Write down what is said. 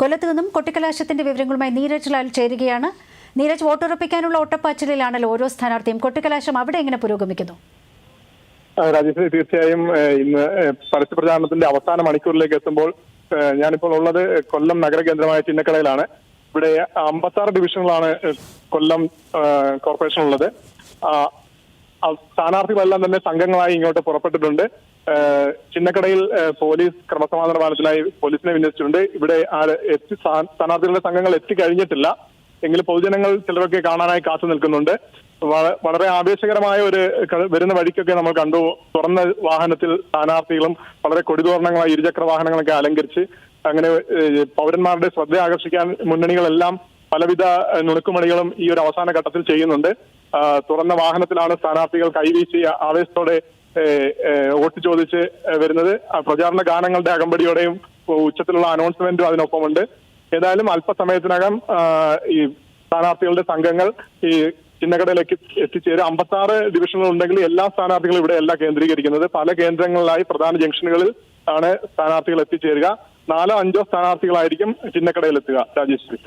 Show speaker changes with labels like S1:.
S1: കൊല്ലത്ത് നിന്നും കൊട്ടിക്കലാശത്തിന്റെ വിവരങ്ങളുമായി നീരജ് ലാൽ ചേരുകയാണ്. നീരജ് വോട്ടുറപ്പിക്കാനുള്ള ഒട്ടപ്പാച്ചിലിലാണല്ലോ ഓരോ സ്ഥാനാർത്ഥിയും. കൊട്ടിക്കലാശം അവിടെ എങ്ങനെ പുരോഗമിക്കുന്നു?
S2: ആ, രാജേശ്വരി തീർച്ചയായും ഇന്ന് പരസ്യ പ്രചാരണത്തിന്റെ അവസാന മണിക്കൂറിലേക്ക് എത്തുമ്പോൾ ഞാനിപ്പോൾ ഉള്ളത് കൊല്ലം നഗരകേന്ദ്രമായ ചിന്നക്കടയിലാണ്. ഇവിടെ അമ്പത്താറ് ഡിവിഷനുകളാണ് കൊല്ലം കോർപ്പറേഷൻ ഉള്ളത് സ്ഥാനാർത്ഥികളെല്ലാം തന്നെ സംഘങ്ങളായി ഇങ്ങോട്ട് പുറപ്പെട്ടിട്ടുണ്ട്. ചിന്നക്കടയിൽ പോലീസ് ക്രമസമാധാന പാലത്തിനായി പോലീസിനെ വിന്യസിച്ചിട്ടുണ്ട്. ഇവിടെ സ്ഥാനാർത്ഥികളുടെ സംഘങ്ങൾ എത്തിക്കഴിഞ്ഞിട്ടില്ല. എങ്കിലും പൊതുജനങ്ങൾ ചിലരൊക്കെ കാണാനായി കാത്തു നിൽക്കുന്നുണ്ട്. വളരെ ആവേശകരമായ ഒരു വരുന്ന വഴിക്കൊക്കെ നമ്മൾ കണ്ടു. തുറന്ന വാഹനത്തിൽ സ്ഥാനാർത്ഥികളും വളരെ കൊടിതോരണങ്ങളായി ഇരുചക്ര വാഹനങ്ങളൊക്കെ അലങ്കരിച്ച് അങ്ങനെ പൗരന്മാരുടെ ശ്രദ്ധ ആകർഷിക്കാൻ മുന്നണികളെല്ലാം പലവിധ നുണുക്കുമണികളും ഈ ഒരു അവസാന ഘട്ടത്തിൽ ചെയ്യുന്നുണ്ട്. തുറന്ന വാഹനത്തിലാണ് സ്ഥാനാർത്ഥികൾ കൈവീശി ആവേശത്തോടെ വോട്ട് ചോദിച്ച് വരുന്നത്. പ്രചാരണ ഗാനങ്ങളുടെ അകമ്പടിയോടെയും ഉച്ചത്തിലുള്ള അനൗൺസ്മെന്റും അതിനൊപ്പമുണ്ട്. ഏതായാലും അല്പസമയത്തിനകം ഈ സ്ഥാനാർത്ഥികളുടെ സംഘങ്ങൾ ഈ ചിന്നക്കടയിലേക്ക് എത്തിച്ചേരും അമ്പത്താറ് ഡിവിഷനുകൾ ഉണ്ടെങ്കിൽ എല്ലാ സ്ഥാനാർത്ഥികളും ഇവിടെ അല്ല കേന്ദ്രീകരിക്കുന്നത്. പല കേന്ദ്രങ്ങളിലായി പ്രധാന ജംഗ്ഷനുകളിൽ ആണ് സ്ഥാനാർത്ഥികൾ എത്തിച്ചേരുക. നാലോ അഞ്ചോ സ്ഥാനാർത്ഥികളായിരിക്കും ചിന്നക്കടയിലെത്തുക രാജേശ്വരി